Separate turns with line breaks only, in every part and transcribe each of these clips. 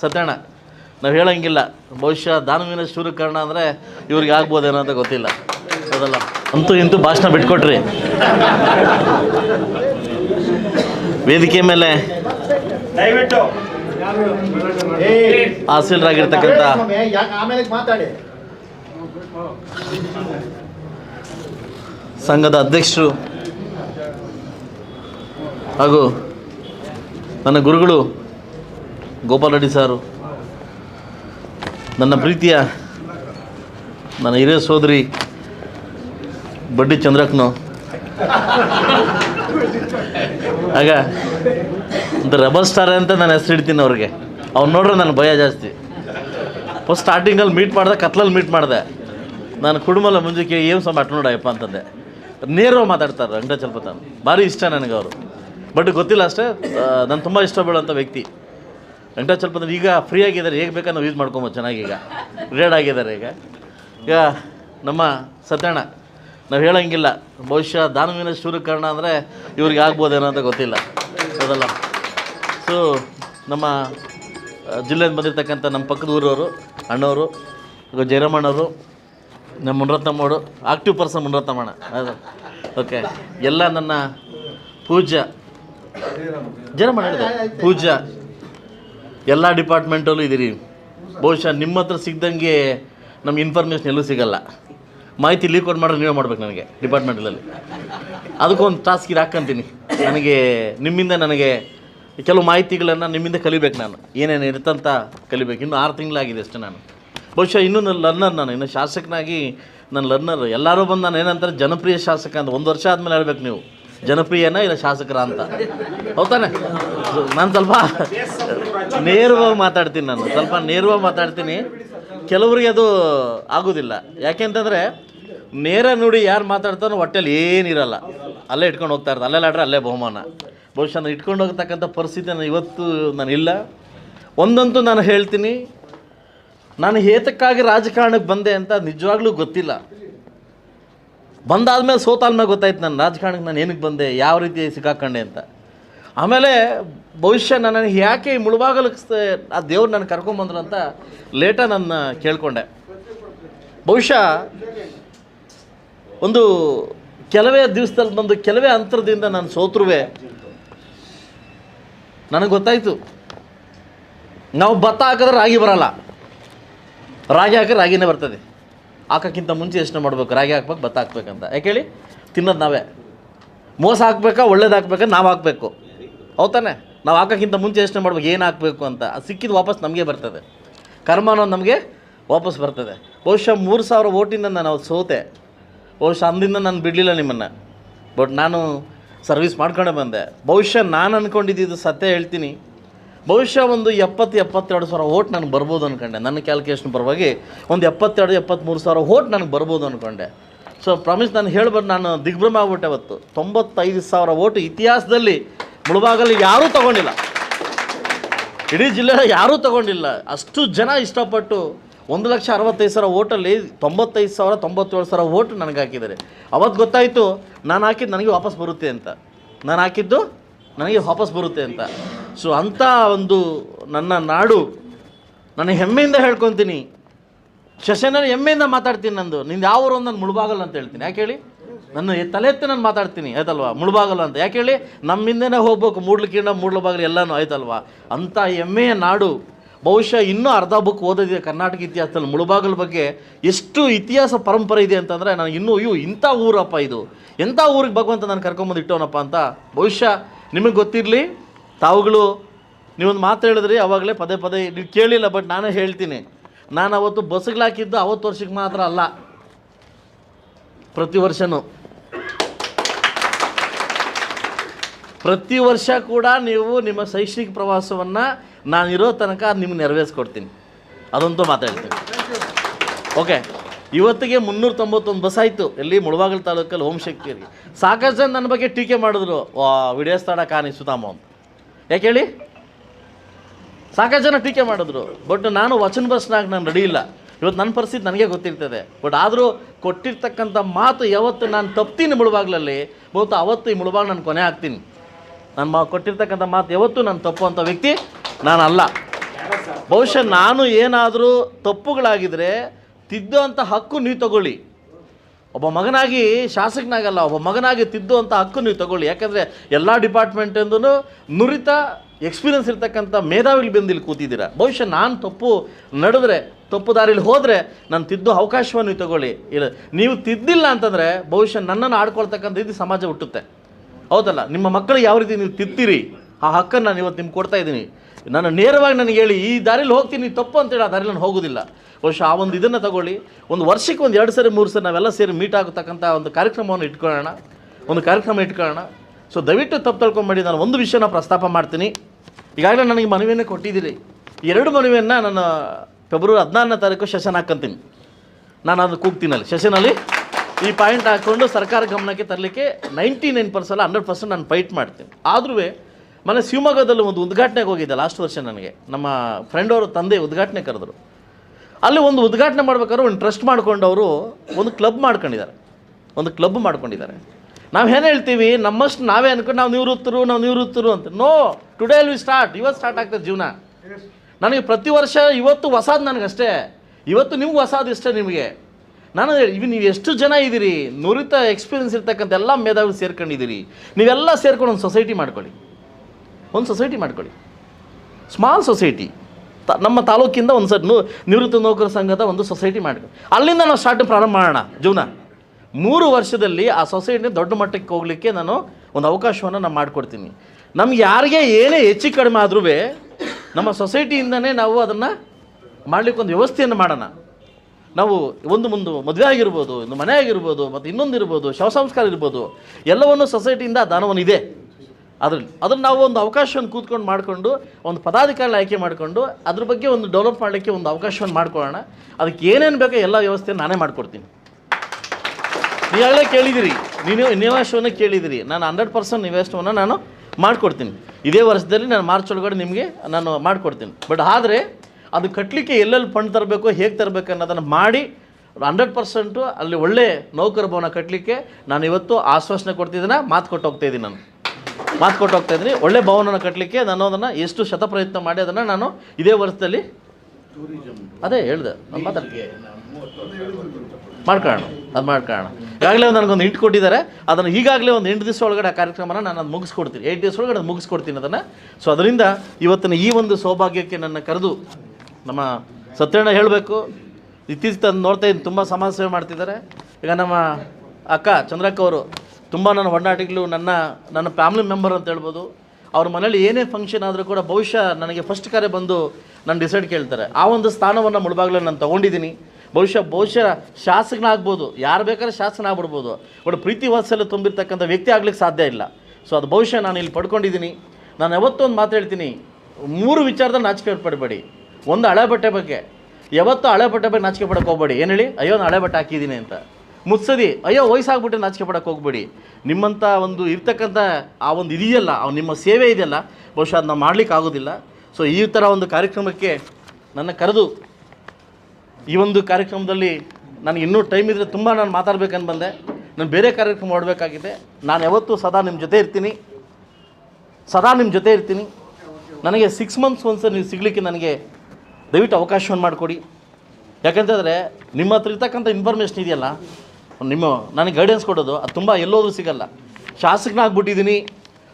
ಸತ್ಯಣ್ಣ. ನಾವು ಹೇಳಂಗಿಲ್ಲ. ಬಹುಶಃ ದಾನವೀನ ಶೂರಕರ್ಣ ಅಂದರೆ ಇವ್ರಿಗೆ ಆಗ್ಬೋದೇನೋ ಅಂತ ಗೊತ್ತಿಲ್ಲ. ಹೌದಲ್ಲ? ಅಂತೂ ಇಂತೂ ಭಾಷಣ ಬಿಟ್ಕೊಟ್ರಿ. ವೇದಿಕೆ ಮೇಲೆ
ಮಾತಾಡಿ?
ಸಂಘದ ಅಧ್ಯಕ್ಷರು ಹಾಗೂ ನನ್ನ ಗುರುಗಳು ಗೋಪಾಲ್ ರೆಡ್ಡಿ ಸಾರು. ನನ್ನ ಪ್ರೀತಿಯ ನನ್ನ ಹಿರಿಯ ಸೋದರಿ ಬಡ್ಡಿ ಚಂದ್ರಕ್ನು ಆಗ ಒಂದು ರಬಲ್ ಸ್ಟಾರ್ ಅಂತ ನಾನು ಹೆಸರು ಇಡ್ತೀನಿ ಅವ್ರಿಗೆ. ಅವ್ನು ನೋಡ್ರೆ ನನ್ನ ಭಯ ಜಾಸ್ತಿ. ಫಸ್ಟ್ ಸ್ಟಾರ್ಟಿಂಗಲ್ಲಿ ಮೀಟ್ ಮಾಡಿದೆ, ಕತ್ಲಲ್ಲಿ ಮೀಟ್ ಮಾಡಿದೆ. ನಾನು ಕುಡುಮಲ್ಲ ಮುಂಜಾನೆ ಏನು ಸಹ ಅಟ್ ನೋಡಪ್ಪ ಅಂತಂದೆ. ನೇರವಾಗಿ ಮಾತಾಡ್ತಾರೆ ವೆಂಕಟಾಚಲಪತಿ ಭಾರಿ ಇಷ್ಟ ನನಗೆ ಅವರು. ಬಟ್ ಗೊತ್ತಿಲ್ಲ ಅಷ್ಟೇ ನಾನು ತುಂಬ ಇಷ್ಟ ಬೀಳೋಂಥ ವ್ಯಕ್ತಿ. ವೆಂಕಟಾಚಲಪತಿ ಈಗ ಫ್ರೀ ಆಗಿದ್ದಾರೆ, ಹೇಗೆ ಬೇಕಾದ್ರೆ ನಾವು ಯೂಸ್ ಮಾಡ್ಕೊಬೋದು ಚೆನ್ನಾಗಿ ಈಗ. ರೇಡ್ ಆಗಿದ್ದಾರೆ ಈಗ. ಈಗ ನಮ್ಮ ಸತ್ಯಣ್ಣ ನಾವು ಹೇಳೋಂಗಿಲ್ಲ. ಬಹುಶಃ ದಾನವೀನ ಶೂರಕರ್ಣ ಅಂದರೆ ಇವ್ರಿಗೆ ಆಗ್ಬೋದೇನೋ ಅಂತ ಗೊತ್ತಿಲ್ಲ. ಅದಲ್ಲ ಸೊ ನಮ್ಮ ಜಿಲ್ಲೆಯಿಂದ ಬಂದಿರತಕ್ಕಂಥ ನಮ್ಮ ಪಕ್ಕದ ಊರವರು, ಅಣ್ಣವರು ಜೈರಮಣ್ಣವರು ಜಯರಾಮಣ್ಣವರು ನಮ್ಮ ಮುನರತ್ನಮ್ಮವರು ಆಕ್ಟಿವ್ ಪರ್ಸನ್ ಮುನರತ್ನಮ್ಮಣ್ಣ. ಅದು ಓಕೆ ಎಲ್ಲ ನನ್ನ ಪೂಜ್ಯ. ಜಯರಾಮಣ್ಣ ಪೂಜ್ಯ. ಎಲ್ಲ ಡಿಪಾರ್ಟ್ಮೆಂಟಲ್ಲೂ ಇದ್ದೀರಿ ಬಹುಶಃ ನಿಮ್ಮ ಹತ್ರ ಸಿಗ್ದಂಗೆ ನಮ್ಗೆ ಇನ್ಫಾರ್ಮೇಷನ್ ಎಲ್ಲೂ ಸಿಗಲ್ಲ. ಮಾಹಿತಿ ಲೀಕ್ ಔಟ್ ಮಾಡಿದ್ರೆ ನೀವೇ ಮಾಡ್ಬೇಕು ನನಗೆ ಡಿಪಾರ್ಟ್ಮೆಂಟಲ್ಲಿ ಅದಕ್ಕೊಂದು ಟಾಸ್ಕ್ ಇದು ಹಾಕ್ಕಂತೀನಿ ನನಗೆ, ನಿಮ್ಮಿಂದ ನನಗೆ ಕೆಲವು ಮಾಹಿತಿಗಳನ್ನು ನಿಮ್ಮಿಂದ ಕಲಿಬೇಕು ನಾನು. ಏನೇನು ಇರ್ತಂತ ಕಲಿಬೇಕು. ಇನ್ನೂ ಆರು ತಿಂಗಳಾಗಿದೆ ಅಷ್ಟೇ ನಾನು. ಬಹುಶಃ ಇನ್ನೂ ನನ್ನ ಲರ್ನರ್ ನಾನು. ಇನ್ನು ಶಾಸಕನಾಗಿ ನನ್ನ ಲರ್ನರ್ ಎಲ್ಲರೂ ಬಂದು ನಾನು ಏನಂತಾರೆ, ಜನಪ್ರಿಯ ಶಾಸಕ ಅಂತ. ಒಂದು ವರ್ಷ ಆದಮೇಲೆ ಹೇಳ್ಬೇಕು ನೀವು. ಜನಪ್ರಿಯನ ಇಲ್ಲ ಶಾಸಕರ ಅಂತ. ಹೌದಾನೆ ನಾನು ಸ್ವಲ್ಪ ನೇರವಾಗಿ ಮಾತಾಡ್ತೀನಿ ನಾನು. ಸ್ವಲ್ಪ ನೇರವಾಗಿ ಮಾತಾಡ್ತೀನಿ. ಕೆಲವರಿಗೆ ಅದು ಆಗೋದಿಲ್ಲ. ಯಾಕೆಂತಂದರೆ ನೇರ ನುಡಿ ಯಾರು ಮಾತಾಡ್ತಾರೋ ಹೊಟ್ಟೆಲಿ ಏನಿರಲ್ಲ ಅಲ್ಲೇ ಇಟ್ಕೊಂಡು ಹೋಗ್ತಾ ಇರ್ತಾರೆ ಅಲ್ಲೇ ಆಡ್ರೆ ಅಲ್ಲೇ ಬಹುಮಾನ. ಬಹುಶಃ ನಾನು ಇಟ್ಕೊಂಡು ಹೋಗ್ತಕ್ಕಂಥ ಪರಿಸ್ಥಿತಿ ನಾನು ಇವತ್ತು ನಾನು ಇಲ್ಲ. ಒಂದಂತೂ ನಾನು ಹೇಳ್ತೀನಿ. ನಾನು ಹೇತಕ್ಕಾಗಿ ರಾಜಕಾರಣಕ್ಕೆ ಬಂದೆ ಅಂತ ನಿಜವಾಗ್ಲೂ ಗೊತ್ತಿಲ್ಲ. ಬಂದಾದ್ಮೇಲೆ ಸೋತಾದ್ಮೇಲೆ ಗೊತ್ತಾಯ್ತು ನಾನು ರಾಜಕಾರಣಕ್ಕೆ ನಾನು ಏನಕ್ಕೆ ಬಂದೆ, ಯಾವ ರೀತಿ ಸಿಕ್ಕಾಕೊಂಡೆ ಅಂತ. ಆಮೇಲೆ ಭವಿಷ್ಯ ನನ್ನ ಯಾಕೆ ಈ ಮುಳುಬಾಗಲಕ್ಕೆ ಆ ದೇವ್ರು ನನ್ನ ಕರ್ಕೊಂಬಂದ್ರು ಅಂತ ಲೇಟಾಗಿ ನನ್ನ ಕೇಳಿಕೊಂಡೆ. ಬಹುಶಃ ಒಂದು ಕೆಲವೇ ದಿವಸದಲ್ಲಿ ಬಂದು ಕೆಲವೇ ಅಂತರದಿಂದ ನಾನು ಸೋತ್ರುವೆ. ನನಗೆ ಗೊತ್ತಾಯಿತು. ನಾವು ಭತ್ತ ಹಾಕಿದ್ರೆ ರಾಗಿ ಬರಲ್ಲ. ರಾಗಿ ಹಾಕಿದ್ರೆ ರಾಗಿನೇ ಬರ್ತದೆ. ಹಾಕೋಕ್ಕಿಂತ ಮುಂಚೆ ಯೋಚನೆ ಮಾಡ್ಬೇಕು. ರಾಗಿ ಹಾಕ್ಬೇಕು, ಭತ್ತ ಹಾಕ್ಬೇಕಂತ. ಯಾಕೆ ಹೇಳಿ? ತಿನ್ನೋದು ನಾವೇ. ಮೋಸ ಹಾಕ್ಬೇಕಾ, ಒಳ್ಳೇದು ಹಾಕ್ಬೇಕಾ, ನಾವು ಹಾಕಬೇಕು. ಹೌದಾನೆ ನಾವು ಹಾಕೋಕ್ಕಿಂತ ಮುಂಚೆ ಯೋಚನೆ ಮಾಡ್ಬೇಕು ಏನು ಹಾಕಬೇಕು ಅಂತ. ಅದು ಸಿಕ್ಕಿದ್ದು ವಾಪಸ್ ನಮಗೆ ಬರ್ತದೆ. ಕರ್ಮ ಅನ್ನೋದು ನಮಗೆ ವಾಪಸ್ ಬರ್ತದೆ. ಬಹುಶಃ ಮೂರು ಸಾವಿರ ಓಟಿಂದ ನಾನು ಸೋತೆ. ಬಹುಶಃ ಅಂದಿಂದ ನಾನು ಬಿಡಲಿಲ್ಲ ನಿಮ್ಮನ್ನು. ಬಟ್ ನಾನು ಸರ್ವಿಸ್ ಮಾಡ್ಕೊಂಡೆ ಬಂದೆ. ಬಹುಶಃ ನಾನು ಅಂದ್ಕೊಂಡಿದ್ದು ಸತ್ಯ ಹೇಳ್ತೀನಿ. ಬಹುಶಃ ಒಂದು ಎಪ್ಪತ್ತು, ಎಪ್ಪತ್ತೆರಡು ಸಾವಿರ ಓಟ್ ನನಗೆ ಬರ್ಬೋದು ಅಂದ್ಕೊಂಡೆ ನನ್ನ ಕ್ಯಾಲ್ಕುಲೇಷನ್ ಪರವಾಗಿ ಒಂದು ಎಪ್ಪತ್ತೆರಡು ಎಪ್ಪತ್ತ್ಮೂರು ಸಾವಿರ ಓಟ್ ನನಗೆ ಬರ್ಬೋದು ಅಂದ್ಕೊಂಡೆ ಸೊ ಪ್ರಾಮಿಸ್ ನಾನು ಹೇಳ್ಬಾರ್ದು ನಾನು ದಿಗ್ಭ್ರಮ ಆಗ್ಬಿಟ್ಟೆ ಅವತ್ತು. ತೊಂಬತ್ತೈದು ಸಾವಿರ ಓಟು ಇತಿಹಾಸದಲ್ಲಿ ಮುಳುಬಾಗಲ್ಲಿ ಯಾರೂ ತಗೊಂಡಿಲ್ಲ. ಇಡೀ ಜಿಲ್ಲೆ ಯಾರೂ ತಗೊಂಡಿಲ್ಲ. ಅಷ್ಟು ಜನ ಇಷ್ಟಪಟ್ಟು ಒಂದು ಲಕ್ಷ ಅರವತ್ತೈದು ಸಾವಿರ ಓಟಲ್ಲಿ ತೊಂಬತ್ತೈದು ಸಾವಿರ, ತೊಂಬತ್ತೇಳು ಸಾವಿರ ಓಟ್ ನನಗೆ ಹಾಕಿದ್ದಾರೆ. ಅವತ್ತು ಗೊತ್ತಾಯಿತು, ನಾನು ಹಾಕಿದ್ದು ನನಗೆ ವಾಪಸ್ ಬರುತ್ತೆ ಅಂತ. ನಾನು ಹಾಕಿದ್ದು ನನಗೆ ವಾಪಸ್ ಬರುತ್ತೆ ಅಂತ. ಸೊ ಅಂಥ ಒಂದು ನನ್ನ ನಾಡು, ನನ್ನ ಹೆಮ್ಮೆಯಿಂದ ಹೇಳ್ಕೊತೀನಿ. ಶಶನ ಹೆಮ್ಮೆಯಿಂದ ಮಾತಾಡ್ತೀನಿ ನಂದು. ನಿಂದು ಯಾವ ಊರು ನಾನು ಮುಳುಬಾಗಲ್ಲ ಅಂತ ಹೇಳ್ತೀನಿ. ಯಾಕೆ ಹೇಳಿ? ನನ್ನ ತಲೆ ಎತ್ತಿ ನಾನು ಮಾತಾಡ್ತೀನಿ, ಆಯ್ತಲ್ವಾ? ಮುಳುಬಾಗಲು ಅಂತ. ಯಾಕೆ ಹೇಳಿ? ನಮ್ಮಿಂದನೇ ಹೋಗ್ಬೇಕು. ಮೂಡ್ಲಿಕ್ಕಿಂಡ ಮೂಡ್ಲಬಾಗಲು ಎಲ್ಲನೂ, ಆಯ್ತಲ್ವಾ? ಅಂಥ ಹೆಮ್ಮೆಯ ನಾಡು. ಬಹುಶಃ ಇನ್ನೂ ಅರ್ಧ ಬುಕ್ ಓದೋದಿದೆ ಕರ್ನಾಟಕ ಇತಿಹಾಸದಲ್ಲಿ. ಮುಳುಬಾಗಲ ಬಗ್ಗೆ ಎಷ್ಟು ಇತಿಹಾಸ ಪರಂಪರೆ ಇದೆ ಅಂತಂದರೆ ನಾನು ಇನ್ನೂ, ಅಯ್ಯೋ, ಇಂಥ ಊರಪ್ಪ ಇದು. ಎಂಥ ಊರಿಗೆ ಭಗವಂತ ನಾನು ಕರ್ಕೊಂಬಂದು ಇಟ್ಟವನಪ್ಪ ಅಂತ ಬಹುಶಃ ನಿಮಗೆ ಗೊತ್ತಿರಲಿ. ತಾವುಗಳು ನೀವೊಂದು ಮಾತು ಹೇಳಿದ್ರಿ, ಅವಾಗಲೇ ಪದೇ ಪದೇ, ನೀವು ಕೇಳಿಲ್ಲ ಬಟ್ ನಾನೇ ಹೇಳ್ತೀನಿ. ನಾನು ಅವತ್ತು ಬಸ್ಗಳಾಕಿದ್ದು ಅವತ್ತು ವರ್ಷಕ್ಕೆ ಮಾತ್ರ ಅಲ್ಲ. ಪ್ರತಿ ವರ್ಷನೂ. ಪ್ರತಿ ವರ್ಷ ಕೂಡ ನೀವು ನಿಮ್ಮ ಶೈಕ್ಷಣಿಕ ಪ್ರವಾಸವನ್ನು ನಾನಿರೋ ತನಕ ನಿಮ್ಗೆ ನೆರವೇರಿಸ್ಕೊಡ್ತೀನಿ. ಅದಂತೂ ಮಾತಾಡ್ತೀನಿ. ಓಕೆ ಇವತ್ತಿಗೆ ಮುನ್ನೂರ ತೊಂಬತ್ತೊಂದು ಬಸ್ ಆಯಿತು. ಎಲ್ಲಿ? ಮುಳಬಾಗಲ್ ತಾಲೂಕಲ್ಲಿ ಓಂ ಶಕ್ತಿಯಲ್ಲಿ ಸಾಕಷ್ಟು ಜನ ನನ್ನ ಬಗ್ಗೆ ಟೀಕೆ ಮಾಡಿದ್ರು. ವಿಡಿಯೋ ಸ್ಥಳ ಕಾನಿ ಸುತಾಮ ಅಂತ. ಯಾಕೆ ಹೇಳಿ? ಸಾಕಷ್ಟು ಜನ ಟೀಕೆ ಮಾಡಿದ್ರು. ಬಟ್ ನಾನು ವಚನ ಬಸ್ನಾಗ ನಾನು ರೆಡಿ ಇಲ್ಲ. ಇವತ್ತು ನನ್ನ ಪರಿಸ್ಥಿತಿ ನನಗೆ ಗೊತ್ತಿರ್ತದೆ. ಬಟ್ ಆದರೂ ಕೊಟ್ಟಿರ್ತಕ್ಕಂಥ ಮಾತು ಯಾವತ್ತು ನಾನು ತಪ್ತೀನಿ ಮುಳುಬಾಗ್ಲಲ್ಲಿ, ಬಹುತ ಅವತ್ತು ಈ ಮುಳುಬಾಗ್ ನಾನು ಕೊನೆ ಹಾಕ್ತೀನಿ. ನಾನು ಮಾ ಕೊಟ್ಟಿರ್ತಕ್ಕಂಥ ಮಾತು ಯಾವತ್ತೂ ನಾನು ಅಂತ ವ್ಯಕ್ತಿ ನಾನು ಅಲ್ಲ ಬಹುಶಃ ನಾನು ಏನಾದರೂ ತಪ್ಪುಗಳಾಗಿದ್ದರೆ ತಿದ್ದೋ ಅಂತ ಹಕ್ಕು ನೀವು ತಗೊಳ್ಳಿ. ಒಬ್ಬ ಮಗನಾಗಿ ಶಾಸಕನಾಗಲ್ಲ, ಒಬ್ಬ ಮಗನಾಗಿ ತಿದ್ದುವಂಥ ಹಕ್ಕು ನೀವು ತಗೊಳ್ಳಿ. ಯಾಕಂದರೆ ಎಲ್ಲ ಡಿಪಾರ್ಟ್ಮೆಂಟಿಂದೂ ನುರಿತ ಎಕ್ಸ್ಪೀರಿಯನ್ಸ್ ಇರ್ತಕ್ಕಂಥ ಮೇಧಾವಿಲಿ ಬಂದು ಇಲ್ಲಿ ಕೂತಿದ್ದೀರಾ. ಬಹುಶಃ ನಾನು ತಪ್ಪು ನಡೆದ್ರೆ, ತಪ್ಪು ದಾರಿಲಿ ಹೋದರೆ ನಾನು ತಿದ್ದು ಅವಕಾಶವನ್ನು ನೀವು ತಗೊಳ್ಳಿ. ಇಲ್ಲ, ನೀವು ತಿದ್ದಿಲ್ಲ ಅಂತಂದರೆ ಬಹುಶಃ ನನ್ನನ್ನು ಆಡ್ಕೊಳ್ತಕ್ಕಂಥ ಇದು ಸಮಾಜ ಹುಟ್ಟುತ್ತೆ. ಹೌದಲ್ಲ, ನಿಮ್ಮ ಮಕ್ಕಳು ಯಾವ ರೀತಿ ನೀವು ತಿರ್ತೀರಿ ಆ ಹಕ್ಕನ್ನು ನಾನು ಇವತ್ತು ನಿಮ್ಗೆ ಕೊಡ್ತಾ ಇದ್ದೀನಿ. ನಾನು ನೇರವಾಗಿ ನನಗೆ ಹೇಳಿ, ಈ ದಾರಿಲಿ ಹೋಗ್ತೀನಿ, ನೀವು ತಪ್ಪು ಅಂತೇಳಿ ಆ ದಾರಿಲಿ ನಾನು ಹೋಗೋದಿಲ್ಲ. ಬಹುಶಃ ಆ ಒಂದು ಇದನ್ನು ತಗೊಳ್ಳಿ. ಒಂದು ವರ್ಷಕ್ಕೆ ಒಂದು ಎರಡು ಸರಿ, ಮೂರು ಸರಿ ನಾವೆಲ್ಲ ಸೇರಿ ಮೀಟ್ ಆಗತಕ್ಕಂಥ ಒಂದು ಕಾರ್ಯಕ್ರಮವನ್ನು ಇಟ್ಕೊಳ್ಳೋಣ. ಒಂದು ಕಾರ್ಯಕ್ರಮ ಇಟ್ಕೊಳ್ಳೋಣ. ಸೊ ದಯವಿಟ್ಟು ತಪ್ಪು ತಳ್ಕೊಂಬಿಡಿ ನಾನು ಒಂದು ವಿಷಯನ ಪ್ರಸ್ತಾಪ ಮಾಡ್ತೀನಿ. ಈಗಾಗಲೇ ನನಗೆ ಮನವಿಯನ್ನು ಕೊಟ್ಟಿದ್ದೀರಿ. ಎರಡು ಮನವಿಯನ್ನು ನಾನು ಫೆಬ್ರವರಿ ಹದಿನಾರನೇ ತಾರೀಕು ಸೆಷನ್ ಹಾಕ್ಕಂತೀನಿ ನಾನು ಅದು ಕೂಗ್ತೀನಲ್ಲಿ ಸೆಷನಲ್ಲಿ ಈ ಪಾಯಿಂಟ್ ಹಾಕ್ಕೊಂಡು ಸರ್ಕಾರ ಗಮನಕ್ಕೆ ತರಲಿಕ್ಕೆ ninety nine percent hundred percent ನಾನು ಫೈಟ್ ಮಾಡ್ತೀನಿ. ಆದ್ರೂ ಮನೆ ಶಿವಮೊಗ್ಗದಲ್ಲಿ ಒಂದು ಉದ್ಘಾಟನೆಗೆ ಹೋಗಿದ್ದೆ ಲಾಸ್ಟ್ ವರ್ಷ ನನಗೆ. ನಮ್ಮ ಫ್ರೆಂಡ್ ಅವರು ತಂದೆ ಉದ್ಘಾಟನೆ ಕರೆದ್ರು. ಅಲ್ಲಿ ಒಂದು ಉದ್ಘಾಟನೆ ಮಾಡ್ಬೇಕಾದ್ರೆ ಒಂದು ಟ್ರಸ್ಟ್ ಮಾಡ್ಕೊಂಡವರು ಒಂದು ಕ್ಲಬ್ ಮಾಡ್ಕೊಂಡಿದ್ದಾರೆ. ಒಂದು ಕ್ಲಬ್ ಮಾಡ್ಕೊಂಡಿದ್ದಾರೆ. ನಾವು ಏನು ಹೇಳ್ತೀವಿ? ನಮ್ಮಷ್ಟು ನಾವೇ ಅನ್ಕೊಂಡು ನಾವು ನಿವೃತ್ತರು ನಾವು ನಿವೃತ್ತರು ಅಂತ. ನೋ ಟುಡೇ ವಿ ಸ್ಟಾರ್ಟ್ ಇವತ್ತು ಸ್ಟಾರ್ಟ್ ಆಗ್ತದೆ ಜೀವನ. ನನಗೆ ಪ್ರತಿ ವರ್ಷ ಇವತ್ತು ಹೊಸಾದ್ ನನಗಷ್ಟೇ. ಇವತ್ತು ನಿಮ್ಗೆ ಹೊಸಾದು ಇಷ್ಟ ನಿಮಗೆ. ನಾನು ಇವು ನೀವು ಎಷ್ಟು ಜನ ಇದ್ದೀರಿ ನುರಿತ ಎಕ್ಸ್ಪೀರಿಯನ್ಸ್ ಇರ್ತಕ್ಕಂಥ ಎಲ್ಲ ಮೇಧಾವಿ ಸೇರ್ಕೊಂಡಿದ್ದೀರಿ ನೀವೆಲ್ಲ ಸೇರ್ಕೊಂಡು ಒಂದು ಸೊಸೈಟಿ ಮಾಡ್ಕೊಳ್ಳಿ. ಒಂದು ಸೊಸೈಟಿ ಮಾಡ್ಕೊಳ್ಳಿ. ಸ್ಮಾಲ್ ಸೊಸೈಟಿ ತ, ನಮ್ಮ ತಾಲೂಕಿಂದ ಒಂದು ಸರ್ ನು, ನಿವೃತ್ತ ನೌಕರ ಸಂಘದ ಒಂದು ಸೊಸೈಟಿ ಮಾಡಿ ಅಲ್ಲಿಂದ ನಾವು ಸ್ಟಾರ್ಟ್ ಪ್ರಾರಂಭ ಮಾಡೋಣ, ಜೀವನ. ಮೂರು ವರ್ಷದಲ್ಲಿ ಆ ಸೊಸೈಟಿನ ದೊಡ್ಡ ಮಟ್ಟಕ್ಕೆ ಹೋಗಲಿಕ್ಕೆ ನಾನು ಒಂದು ಅವಕಾಶವನ್ನು ನಾನು ಮಾಡಿಕೊಡ್ತೀನಿ. ನಮ್ಗೆ ಯಾರಿಗೆ ಏನೇ ಹೆಚ್ಚು ಕಡಿಮೆ ಆದ್ರೂ ನಮ್ಮ ಸೊಸೈಟಿಯಿಂದನೇ ನಾವು ಅದನ್ನು ಮಾಡಲಿಕ್ಕೆ ಒಂದು ವ್ಯವಸ್ಥೆಯನ್ನು ಮಾಡೋಣ. ನಾವು ಒಂದು ಮುಂದೆ ಮದುವೆ ಆಗಿರ್ಬೋದು ಒಂದು ಮನೆ ಆಗಿರ್ಬೋದು, ಮತ್ತು ಇನ್ನೊಂದು ಇರ್ಬೋದು ಶವ ಸಂಸ್ಕಾರ ಇರ್ಬೋದು, ಎಲ್ಲವನ್ನು ಸೊಸೈಟಿಯಿಂದ ದಾನವನ್ನು ಇದೆ ಅದ್ರಲ್ಲಿ ಅದನ್ನು ನಾವು ಒಂದು ಅವಕಾಶವನ್ನು ಕೂತ್ಕೊಂಡು ಮಾಡಿಕೊಂಡು, ಒಂದು ಪದಾಧಿಕಾರಿ ಆಯ್ಕೆ ಮಾಡಿಕೊಂಡು, ಅದ್ರ ಬಗ್ಗೆ ಒಂದು ಡೆವಲಪ್ ಮಾಡಲಿಕ್ಕೆ ಒಂದು ಅವಕಾಶವನ್ನು ಮಾಡ್ಕೊಳ್ಳೋಣ. ಅದಕ್ಕೆ ಏನೇನು ಬೇಕೋ ಎಲ್ಲ ವ್ಯವಸ್ಥೆ ನಾನೇ ಮಾಡಿಕೊಡ್ತೀನಿ. ನೀವಾಗಲೇ ಕೇಳಿದಿರಿ, ನೀನು ನಿವಾಸವನ್ನು ಕೇಳಿದಿರಿ, ನಾನು ಹಂಡ್ರೆಡ್ ಪರ್ಸೆಂಟ್ ನಿವೇಶವನ್ನು ನಾನು ಮಾಡಿಕೊಡ್ತೀನಿ. ಇದೇ ವರ್ಷದಲ್ಲಿ ನಾನು ಮಾರ್ಚ್ ಒಳಗಡೆ ನಿಮಗೆ ನಾನು ಮಾಡಿಕೊಡ್ತೀನಿ. ಬಟ್ ಆದರೆ ಅದು ಕಟ್ಟಲಿಕ್ಕೆ ಎಲ್ಲೆಲ್ಲಿ ಫಂಡ್ ತರಬೇಕು, ಹೇಗೆ ತರಬೇಕು ಅನ್ನೋದನ್ನು ಮಾಡಿ ಹಂಡ್ರೆಡ್ ಪರ್ಸೆಂಟು ಅಲ್ಲಿ ಒಳ್ಳೆ ನೌಕರ ಭವನ ಕಟ್ಟಲಿಕ್ಕೆ ನಾನು ಇವತ್ತು ಆಶ್ವಾಸನೆ ಕೊಡ್ತಿದ್ದೀನಿ ಮಾತು ಕೊಟ್ಟು ಹೋಗ್ತಾ ಇದ್ದೀನಿ ನಾನು. ಮಾತು ಕೊಟ್ಟು ಹೋಗ್ತಾ ಇದ್ದೀನಿ ಒಳ್ಳೆ ಭವನನ ಕಟ್ಟಲಿಕ್ಕೆ ನಾನು ಅದನ್ನು ಎಷ್ಟು ಶತಪ್ರಯತ್ನ ಮಾಡಿ ಅದನ್ನು ನಾನು ಇದೇ ವರ್ಷದಲ್ಲಿ ಅದೇ ಹೇಳ್ದೆ ಮಾತಾಡ್ತೀನಿ ಮಾಡ್ಕೊಳ್ಳೋಣ, ಅದು ಮಾಡ್ಕೊಳ್ಳೋಣ. ಈಗಾಗಲೇ ನನಗೊಂದು ಇಂಟ್ ಕೊಟ್ಟಿದ್ದಾರೆ. ಅದನ್ನು ಈಗಾಗಲೇ ಒಂದು ಎಂಟು ದಿವಸ ಒಳಗಡೆ ಆ ಕಾರ್ಯಕ್ರಮನ ನಾನು ಅದು ಮುಗಿಸ್ಕೊಡ್ತೀನಿ. ಏಟ್ ದಿವಸ ಒಳಗಡೆ ಅದು ಮುಗಿಸ್ಕೊಡ್ತೀನಿ ಅದನ್ನು. ಸೊ ಅದರಿಂದ ಇವತ್ತಿನ ಈ ಒಂದು ಸೌಭಾಗ್ಯಕ್ಕೆ ನನ್ನ ಕರೆದು ನಮ್ಮ ಸತ್ಯಣ್ಣ ಹೇಳಬೇಕು. ಇತ್ತೀಚೆಗೆ ತಂದು ನೋಡ್ತಾ ಇದ್ದೀನಿ, ತುಂಬ ಸಮಾಜ ಮಾಡ್ತಿದ್ದಾರೆ. ಈಗ ನಮ್ಮ ಅಕ್ಕ ಚಂದ್ರಕ್ಕ ಅವರು ತುಂಬ ನನ್ನ ಒಡನಾಟಿಗಳು ನನ್ನ ನನ್ನ ಫ್ಯಾಮಿಲಿ ಮೆಂಬರ್ ಅಂತ ಹೇಳ್ಬೋದು. ಅವ್ರ ಮನೇಲಿ ಏನೇ ಫಂಕ್ಷನ್ ಆದರೂ ಕೂಡ ಬಹುಶಃ ನನಗೆ ಫಸ್ಟ್ ಕರೆ ಬಂದು ನಾನು ಡಿಸೈಡ್ ಕೇಳ್ತಾರೆ. ಆ ಒಂದು ಸ್ಥಾನವನ್ನು ಮುಳುಬಾಗ್ಲೇ ನಾನು ತೊಗೊಂಡಿದ್ದೀನಿ. ಬಹುಶಃ ಬಹುಶಃ ಶಾಸಕನಾಗ್ಬೋದು. ಯಾರು ಬೇಕಾದ್ರೆ ಶಾಸನ ಆಗ್ಬಿಡ್ಬೋದು ಒಟ್ಟು ಪ್ರೀತಿ ವಾತ್ಸಲ್ಯ ತುಂಬಿರ್ತಕ್ಕಂಥ ವ್ಯಕ್ತಿ ಆಗ್ಲಿಕ್ಕೆ ಸಾಧ್ಯ ಇಲ್ಲ. ಸೊ ಅದು ಬಹುಶಃ ನಾನು ಇಲ್ಲಿ ಪಡ್ಕೊಂಡಿದ್ದೀನಿ. ನಾನು ಯಾವತ್ತೊಂದು ಮಾತು ಹೇಳ್ತೀನಿ. ಮೂರು ವಿಚಾರದಲ್ಲಿ ನಾಚಿಕೆ ಪಡಬೇಡಿ ಒಂದು ಹಳೆ ಬಟ್ಟೆ ಬಗ್ಗೆ. ಯಾವತ್ತೂ ಹಳೆ ಬಟ್ಟೆ ಬಗ್ಗೆ ನಾಚಿಕೆ ಪಡಕ್ಕೆ ಹೋಗ್ಬೇಡಿ. ಏನು ಹೇಳಿ? ಅಯ್ಯೋ, ನಾನು ಹಳೆ ಬಟ್ಟೆ ಹಾಕಿದ್ದೀನಿ ಅಂತ. ಮುತ್ಸದಿ, ಅಯ್ಯೋ ವಯಸ್ಸಾಗ್ಬಿಟ್ಟು ನಾಚಿಕೆ ಪಡಕ್ಕೆ ಹೋಗ್ಬೇಡಿ. ನಿಮ್ಮಂಥ ಒಂದು ಇರ್ತಕ್ಕಂಥ ಆ ಒಂದು ಇದೆಯಲ್ಲ, ಆ ನಿಮ್ಮ ಸೇವೆ ಇದೆಯಲ್ಲ, ಬಹುಶಃ ಅದನ್ನ ಮಾಡ್ಲಿಕ್ಕೆ ಆಗೋದಿಲ್ಲ. ಸೊ ಈ ಥರ ಒಂದು ಕಾರ್ಯಕ್ರಮಕ್ಕೆ ನನ್ನ ಕರೆದು, ಈ ಒಂದು ಕಾರ್ಯಕ್ರಮದಲ್ಲಿ ನನಗೆ ಇನ್ನೂ ಟೈಮ್ ಇದ್ದರೆ ತುಂಬ ನಾನು ಮಾತಾಡ್ಬೇಕಂತ ಬಂದೆ. ನಾನು ಬೇರೆ ಕಾರ್ಯಕ್ರಮ ಮಾಡಬೇಕಾಗಿದೆ. ನಾನು ಯಾವತ್ತೂ ಸದಾ ನಿಮ್ಮ ಜೊತೆ ಇರ್ತೀನಿ. ಸದಾ ನಿಮ್ಮ ಜೊತೆ ಇರ್ತೀನಿ. ನನಗೆ ಸಿಕ್ಸ್ ಮಂತ್ಸ್ ಒಂದ್ಸರಿ ನೀವು ಸಿಗಲಿಕ್ಕೆ ನನಗೆ ದಯವಿಟ್ಟು ಅವಕಾಶವನ್ನು ಮಾಡಿಕೊಡಿ. ಯಾಕಂತಂದರೆ ನಿಮ್ಮ ಹತ್ರ ಇರ್ತಕ್ಕಂಥ ಇನ್ಫಾರ್ಮೇಷನ್ ಇದೆಯಲ್ಲ, ನಿಮ್ಮ ನನಗೆ ಗೈಡೆನ್ಸ್ ಕೊಡೋದು, ಅದು ತುಂಬ ಎಲ್ಲೋದ್ರೂ ಸಿಗಲ್ಲ. ಶಾಸಕನಾಗ್ಬಿಟ್ಟಿದ್ದೀನಿ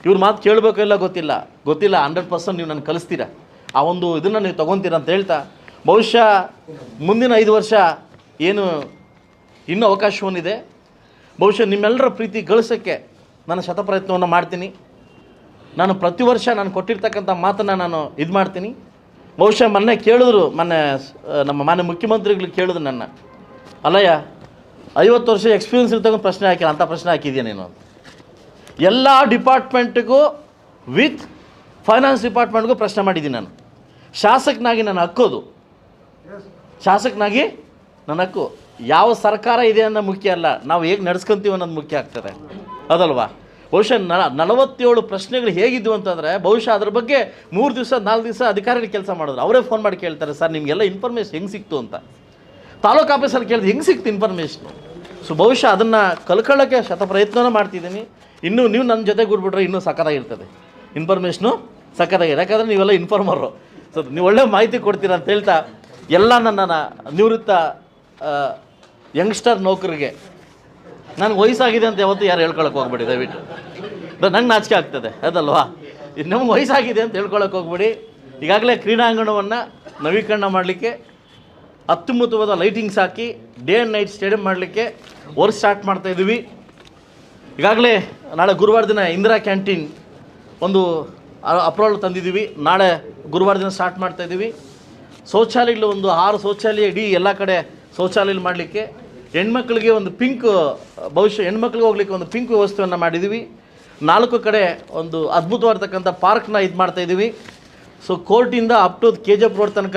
ಇವ್ರ ಮಾತು ಕೇಳಬೇಕು ಇಲ್ಲ ಗೊತ್ತಿಲ್ಲ. ಗೊತ್ತಿಲ್ಲ ಹಂಡ್ರೆಡ್ ಪರ್ಸೆಂಟ್ ನೀವು ನನಗೆ ಕಲಿಸ್ತೀರ? ಆ ಒಂದು ಇದನ್ನು ನೀವು ತೊಗೊತೀರ ಅಂತ ಹೇಳ್ತಾ, ಬಹುಶಃ ಮುಂದಿನ ಐದು ವರ್ಷ ಏನು ಇನ್ನೂ ಅವಕಾಶವನ್ನಿದೆ ಬಹುಶಃ ನಿಮ್ಮೆಲ್ಲರ ಪ್ರೀತಿ ಗಳಿಸೋಕ್ಕೆ ನಾನು ಶತಪ್ರಯತ್ನವನ್ನು ಮಾಡ್ತೀನಿ. ನಾನು ಪ್ರತಿ ವರ್ಷ ನಾನು ಕೊಟ್ಟಿರ್ತಕ್ಕಂಥ ಮಾತನ್ನು ನಾನು ಇದು ಮಾಡ್ತೀನಿ ಬಹುಶಃ ಮೊನ್ನೆ ಕೇಳಿದ್ರು, ಮೊನ್ನೆ ನಮ್ಮ ಮಾನ್ಯ ಮುಖ್ಯಮಂತ್ರಿಗಳು ಕೇಳಿದ್ರು ನನ್ನ. ಅಲ್ಲಯ್ಯ, ಐವತ್ತು ವರ್ಷ ಎಕ್ಸ್ಪೀರಿಯನ್ಸ್ ಇರ್ತಕ್ಕಂಥ ಪ್ರಶ್ನೆ ಹಾಕಿಲ್ಲ, ಅಂತ ಪ್ರಶ್ನೆ ಹಾಕಿದ್ದೀನಿ ನೀನು. ಎಲ್ಲ ಡಿಪಾರ್ಟ್ಮೆಂಟ್ಗೂ ವಿತ್ ಫೈನಾನ್ಸ್ ಡಿಪಾರ್ಟ್ಮೆಂಟ್ಗೂ ಪ್ರಶ್ನೆ ಮಾಡಿದ್ದೀನಿ ನಾನು. ಶಾಸಕನಾಗಿ ನಾನು ಹಕ್ಕೋದು. ಶಾಸಕನಾಗಿ ನನ್ನ ಹಕ್ಕು. ಯಾವ ಸರ್ಕಾರ ಇದೆ ಅನ್ನೋ ಮುಖ್ಯ ಅಲ್ಲ, ನಾವು ಹೇಗೆ ನಡ್ಸ್ಕೊಂತೀವಿ ಅನ್ನೋದು ಮುಖ್ಯ ಆಗ್ತದೆ. ಅದಲ್ವಾ? ಬಹುಶಃ ನಲವತ್ತೇಳು ಪ್ರಶ್ನೆಗಳು ಹೇಗಿದ್ವು ಅಂತಂದರೆ ಬಹುಶಃ ಅದ್ರ ಬಗ್ಗೆ ಮೂರು ದಿವಸ, ನಾಲ್ಕು ದಿವಸ ಅಧಿಕಾರಿಗಳು ಕೆಲಸ ಮಾಡಿದ್ರು. ಅವರೇ ಫೋನ್ ಮಾಡಿ ಕೇಳ್ತಾರೆ, ಸರ್, ನಿಮಗೆಲ್ಲ ಇನ್ಫಾರ್ಮೇಷನ್ ಹೆಂಗೆ ಸಿಕ್ತು ಅಂತ. ತಾಲೂಕು ಆಫೀಸಲ್ಲಿ ಕೇಳಿದ್ರೆ ಹೆಂಗೆ ಸಿಕ್ತು ಇನ್ಫಾರ್ಮೇಷನು ಸೊ ಬಹುಶಃ ಅದನ್ನು ಕಲ್ಕೊಳ್ಳೋಕ್ಕೆ ಶತ ಪ್ರಯತ್ನವೂ ಮಾಡ್ತಿದ್ದೀನಿ. ಇನ್ನೂ ನೀವು ನನ್ನ ಜೊತೆ ಕೂಡ್ಬಿಟ್ರೆ ಇನ್ನೂ ಸಕ್ಕತ್ತಾಗಿರ್ತದೆ ಇನ್ಫಾರ್ಮೇಷನು ಸಕ್ಕತ್ತಾಗಿದೆ ಯಾಕಂದರೆ ನೀವೆಲ್ಲ ಇನ್ಫಾರ್ಮರು ಸೊ ನೀವು ಒಳ್ಳೆ ಮಾಹಿತಿ ಕೊಡ್ತೀರ ಅಂತ ಹೇಳ್ತಾ ಎಲ್ಲ ನನ್ನ ನಿವೃತ್ತ ಯಂಗ್ಸ್ಟರ್ ನೌಕರಿಗೆ ನನಗೆ ವಯಸ್ಸಾಗಿದೆ ಅಂತ ಯಾವತ್ತು ಯಾರು ಹೇಳ್ಕೊಳಕ್ಕೆ ಹೋಗ್ಬೇಡಿ, ದಯವಿಟ್ಟು. ನಂಗೆ ನಾಚಿಕೆ ಆಗ್ತದೆ, ಅದಲ್ವಾ? ಇದು ನಮ್ಗೆ ವಯಸ್ಸಾಗಿದೆ ಅಂತ ಹೇಳ್ಕೊಳಕ್ಕೆ ಹೋಗ್ಬೇಡಿ. ಈಗಾಗಲೇ ಕ್ರೀಡಾಂಗಣವನ್ನು ನವೀಕರಣ ಮಾಡಲಿಕ್ಕೆ ಅತ್ಯುತ್ತಮವಾದ ಲೈಟಿಂಗ್ಸ್ ಹಾಕಿ ಡೇ ಆ್ಯಂಡ್ ನೈಟ್ ಸ್ಟೇಡಿಯಂ ಮಾಡಲಿಕ್ಕೆ ವರ್ಕ್ ಸ್ಟಾರ್ಟ್ ಮಾಡ್ತಾ ಇದ್ದೀವಿ ಈಗಾಗಲೇ ನಾಳೆ ಗುರುವಾರ ದಿನ ಇಂದಿರಾ ಕ್ಯಾಂಟೀನ್ ಒಂದು ಅಪ್ರೂವಲ್ ತಂದಿದ್ದೀವಿ ನಾಳೆ ಗುರುವಾರ ದಿನ ಸ್ಟಾರ್ಟ್ ಮಾಡ್ತಾ ಇದ್ದೀವಿ ಶೌಚಾಲಯಗಳು ಒಂದು ಆರು ಶೌಚಾಲಯ ಇಡೀ ಎಲ್ಲ ಕಡೆ ಶೌಚಾಲಯ ಮಾಡಲಿಕ್ಕೆ ಹೆಣ್ಮಕ್ಳಿಗೆ ಒಂದು ಪಿಂಕ್, ಭವಿಷ್ಯ, ಹೆಣ್ಮಕ್ಳಿಗೆ ಹೋಗ್ಲಿಕ್ಕೆ ಒಂದು ಪಿಂಕ್ ವ್ಯವಸ್ಥೆಯನ್ನು ಮಾಡಿದ್ದೀವಿ ನಾಲ್ಕು ಕಡೆ ಒಂದು ಅದ್ಭುತವಾಗಿರ್ತಕ್ಕಂಥ ಪಾರ್ಕ್ನ ಇದು ಮಾಡ್ತಾ ಇದ್ದೀವಿ so ಕೋರ್ಟಿಂದ up to K G F road ತನಕ